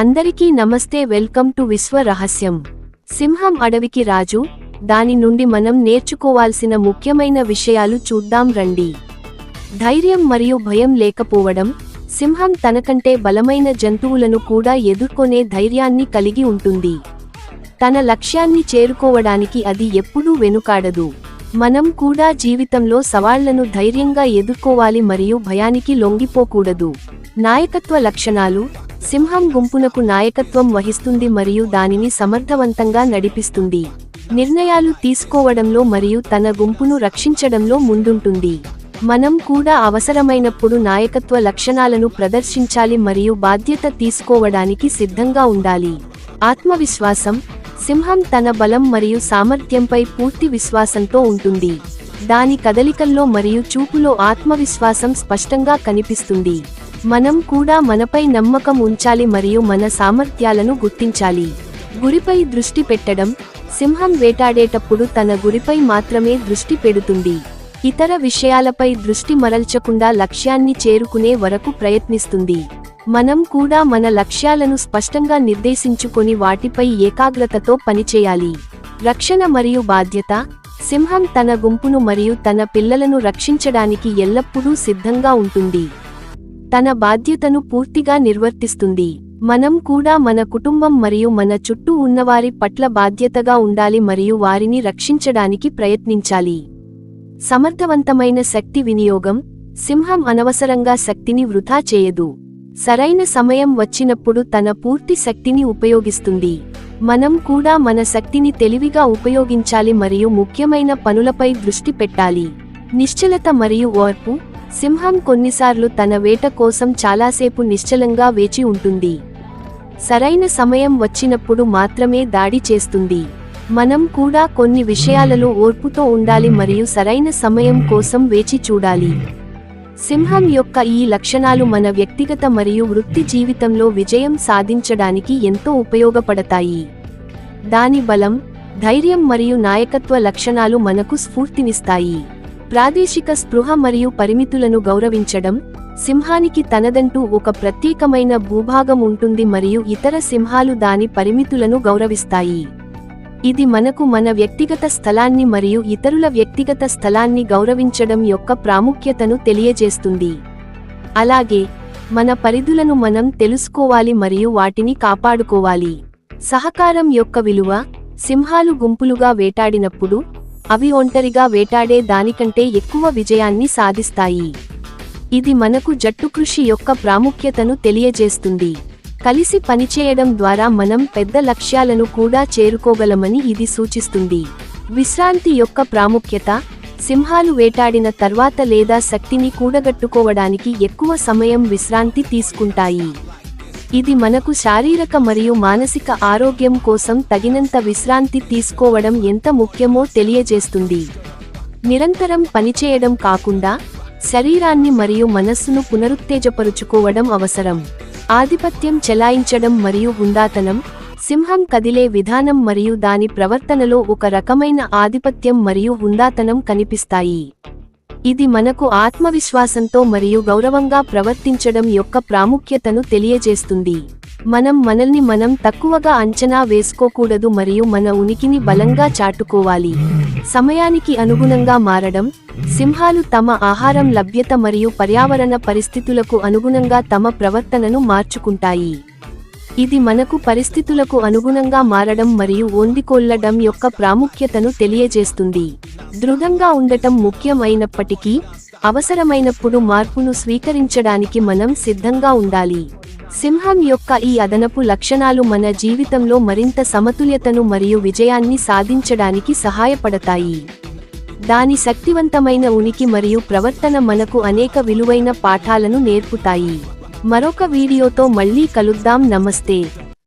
అందరికీ నమస్తే welcome to విశ్వ రహస్యం. సింహం అడవికి రాజు దాని నుండి మనం నేర్చుకోవాల్సిన ముఖ్యమైన విషయాలు చూద్దాం రండి. ధైర్యం మరియు భయం లేకపోవడం సింహం తనకంటే బలమైన జంతువులను కూడా ఎదుర్కొనే ధైర్యాన్ని కలిగి ఉంటుంది. తన లక్ష్యాన్ని చేరుకోవడానికి అది ఎప్పుడూ వెనుకాడదు. మనం కూడా జీవితంలో సవాళ్ళను ధైర్యంగా ఎదుర్కోవాలి మరియు భయానికి లొంగిపోకూడదు. నాయకత్వ లక్షణాలు సింహం గుంపునకు నాయకత్వం వహిస్తుంది మరియు దానిని సమర్థవంతంగా నడిపిస్తుంది. నిర్ణయాలు తీసుకోవడంలో మరియు తన గుంపును రక్షించడంలో ముందుంటుంది. మనం కూడా అవసరమైనప్పుడు నాయకత్వ లక్షణాలను ప్రదర్శించాలి మరియు బాధ్యత తీసుకోవడానికి సిద్ధంగా ఉండాలి. ఆత్మవిశ్వాసం సింహం తన బలం మరియు సామర్థ్యంపై పూర్తి విశ్వాసంతో ఉంటుంది. దాని కదలికల్లో మరియు చూపులో ఆత్మవిశ్వాసం స్పష్టంగా కనిపిస్తుంది. మనం కూడా మనపై నమ్మకం ఉంచాలి మరియు మన సామర్థ్యాలను గుర్తించాలి. గురిపై దృష్టి పెట్టడం సింహం వేటాడేటప్పుడు తన గురిపై మాత్రమే దృష్టి పెడుతుంది. ఇతర విషయాలపై దృష్టి మరల్చకుండా లక్ష్యాన్ని చేరుకునే వరకు ప్రయత్నిస్తుంది. మనం కూడా మన లక్ష్యాలను స్పష్టంగా నిర్దేశించుకొని వాటిపై ఏకాగ్రతతో పనిచేయాలి. రక్షణ మరియు బాధ్యత సింహం తన గుంపును మరియు తన పిల్లలను రక్షించడానికి ఎల్లప్పుడూ సిద్ధంగా ఉంటుంది. తన బాధ్యతను పూర్తిగా నిర్వర్తిస్తుంది. మనం కూడా మన కుటుంబం మరియు మన చుట్టూ ఉన్నవారి పట్ల బాధ్యతగా ఉండాలి మరియు వారిని రక్షించడానికి ప్రయత్నించాలి. సమర్థవంతమైన శక్తి వినియోగం సింహం అనవసరంగా శక్తిని వృధా చేయదు. సరైన సమయం వచ్చినప్పుడు తన పూర్తి శక్తిని ఉపయోగిస్తుంది. మనం కూడా మన శక్తిని తెలివిగా ఉపయోగించాలి మరియు ముఖ్యమైన పనులపై దృష్టి పెట్టాలి. నిశ్చలత మరియు ఓర్పు సింహం కొన్నిసార్లు తన వేట కోసం చాలాసేపు నిశ్చలంగా వేచి ఉంటుంది. సరైన సమయం వచ్చినప్పుడు మాత్రమే దాడి చేస్తుంది. మనం కూడా కొన్ని విషయాలలో ఓర్పుతో ఉండాలి మరియు సరైన సమయం కోసం వేచి చూడాలి. సింహం యొక్క ఈ లక్షణాలు మన వ్యక్తిగత మరియు వృత్తి జీవితంలో విజయం సాధించడానికి ఎంతో ఉపయోగపడతాయి. దాని బలం ధైర్యం మరియు నాయకత్వ లక్షణాలు మనకు స్ఫూర్తినిస్తాయి. ప్రాదేశిక స్పృహ మరియు పరిమితులను గౌరవించడం సింహానికి తనదంటూ ఒక ప్రత్యేకమైన భూభాగం ఉంటుంది మరియు ఇతర సింహాలు దాని పరిమితులను గౌరవిస్తాయి. ఇది మనకు మన వ్యక్తిగత స్థలాన్ని మరియు ఇతరుల వ్యక్తిగత స్థలాన్ని గౌరవించడం యొక్క ప్రాముఖ్యతను తెలియజేస్తుంది. అలాగే మన పరిధులను మనం తెలుసుకోవాలి మరియు వాటిని కాపాడుకోవాలి. సహకారం యొక్క విలువ సింహాలు గుంపులుగా వేటాడినప్పుడు అవి ఒంటరిగా వేటాడే దానికంటే ఎక్కువ విజయాన్ని సాధిస్తాయి. ఇది మనకు జట్టు కృషి యొక్క ప్రాముఖ్యతను తెలియజేస్తుంది. కలిసి పనిచేయడం ద్వారా మనం పెద్ద లక్ష్యాలను కూడా చేరుకోగలమని ఇది సూచిస్తుంది. విశ్రాంతి యొక్క ప్రాముఖ్యత సింహాలు వేటాడిన తర్వాత లేదా శక్తిని కూడగట్టుకోవడానికి ఎక్కువ సమయం విశ్రాంతి తీసుకుంటాయి. ఇది మనకు శారీరక మరియు మానసిక ఆరోగ్యం కోసం తగినంత విశ్రాంతి తీసుకోవడం ఎంత ముఖ్యమో తెలియజేస్తుంది. నిరంతరం పనిచేయడం కాకుండా శరీరాన్ని మరియు మనస్సును పునరుత్తేజపరుచుకోవడం అవసరం. ఆధిపత్యం చెలాయించడం మరియు హుందాతనం సింహం కదిలే విధానం మరియు దాని ప్రవర్తనలో ఒక రకమైన ఆధిపత్యం మరియు హుందాతనం కనిపిస్తాయి. ఇది మనకు ఆత్మవిశ్వాసంతో మరియు గౌరవంగా ప్రవర్తించడం యొక్క ప్రాముఖ్యతను తెలియజేస్తుంది. మనం మనల్ని మనం తక్కువగా అంచనా వేసుకోకూడదు మరియు మన ఉనికిని బలంగా చాటుకోవాలి. సమయానికి అనుగుణంగా మారడం సింహాలు తమ ఆహారం లభ్యత మరియు పర్యావరణ పరిస్థితులకు అనుగుణంగా తమ ప్రవర్తనను మార్చుకుంటాయి. ఇది మనకు పరిస్థితులకు అనుగుణంగా మారడం మరియు ఓందికొల్లడం యొక్క ప్రాముఖ్యతను తెలియజేస్తుంది. దృఢంగా ఉండటం ముఖ్యం అయినప్పటికీ అవసరమైనప్పుడు మార్పును స్వీకరించడానికి మనం సిద్ధంగా ఉండాలి. సింహం యొక్క ఈ అదనపు లక్షణాలు మన జీవితంలో మరింత సమతుల్యతను మరియు విజయాన్ని సాధించడానికి సహాయపడతాయి. దాని శక్తివంతమైన ఉనికి మరియు ప్రవర్తన మనకు అనేక విలువైన పాఠాలను నేర్పుతాయి. మరొక వీడియోతో మళ్ళీ కలుద్దాం. నమస్తే.